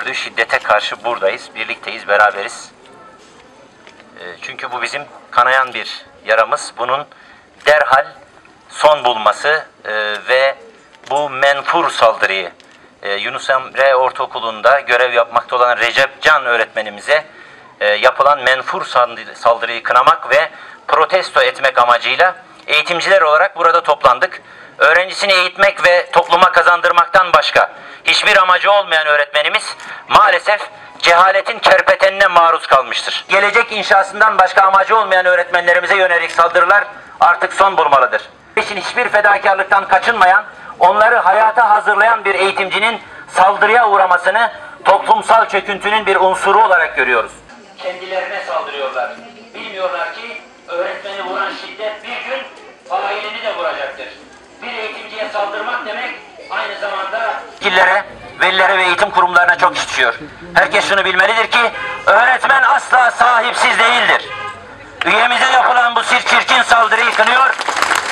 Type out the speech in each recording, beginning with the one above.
gördüğü şiddete karşı buradayız, birlikteyiz, beraberiz. E, çünkü bu bizim kanayan bir yaramız. Bunun derhal son bulması e, ve bu menfur saldırıyı e, Yunus Emre Ortaokulu'nda görev yapmakta olan Recep Can öğretmenimize e, yapılan menfur saldırı- saldırıyı kınamak ve protesto etmek amacıyla eğitimciler olarak burada toplandık. Öğrencisini eğitmek ve topluma kazandırmaktan başka hiçbir amacı olmayan öğretmenimiz maalesef cehaletin kerpetenine maruz kalmıştır. Gelecek inşasından başka amacı olmayan öğretmenlerimize yönelik saldırılar artık son bulmalıdır. için hiçbir fedakarlıktan kaçınmayan, onları hayata hazırlayan bir eğitimcinin saldırıya uğramasını toplumsal çöküntünün bir unsuru olarak görüyoruz. Kendilerine saldırıyorlar. Bilmiyorlar ki öğretmeni vuran şiddet bir velilere ve eğitim kurumlarına çok düşüyor. Herkes şunu bilmelidir ki öğretmen asla sahipsiz değildir. Üyemize yapılan bu çirkin saldırıyı kınıyor.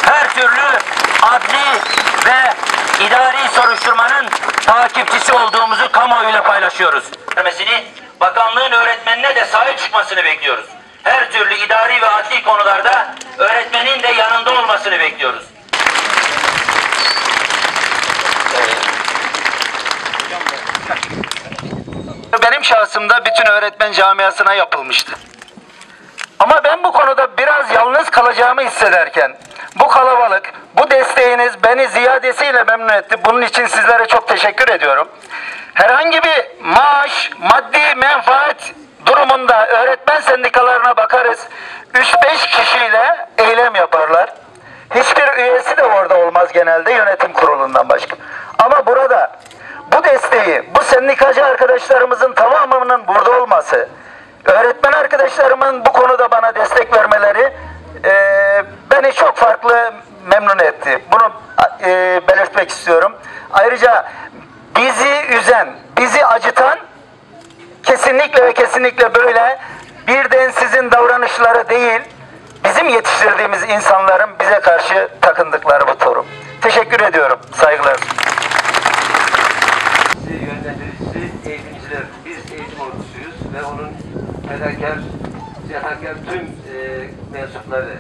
Her türlü adli ve idari soruşturmanın takipçisi olduğumuzu kamuoyuyla paylaşıyoruz. Bakanlığın öğretmenine de sahip çıkmasını bekliyoruz. Her türlü idari ve adli konularda öğretmenin de yanında olmasını bekliyoruz. Benim şahsımda bütün öğretmen camiasına yapılmıştı. Ama ben bu konuda biraz yalnız kalacağımı hissederken bu kalabalık, bu desteğiniz beni ziyadesiyle memnun etti. Bunun için sizlere çok teşekkür ediyorum. Herhangi bir maaş, maddi menfaat durumunda öğretmen sendikalarına bakarız. 3-5 kişiyle eylem yaparlar. Hiçbir üyesi de orada olmaz genelde yönetim kurulundan başka. Ama burada bu desteği, bu sendikacı arkadaşlarımızın tamamının burada olması, öğretmen arkadaşlarımın bu konuda bana destek vermeleri eee, beni çok farklı memnun etti. Bunu eee, belirtmek istiyorum. Ayrıca bizi üzen, bizi acıtan kesinlikle ve kesinlikle böyle bir densizin davranışları değil, bizim yetiştirdiğimiz insanların bize karşı takındıkları bu durum. Teşekkür ediyorum. Saygılar. Bizi yönlendiricisi eğitimciler. Biz eğitim ordusuyuz ve onun fedakar, cefakar tüm e, mensupları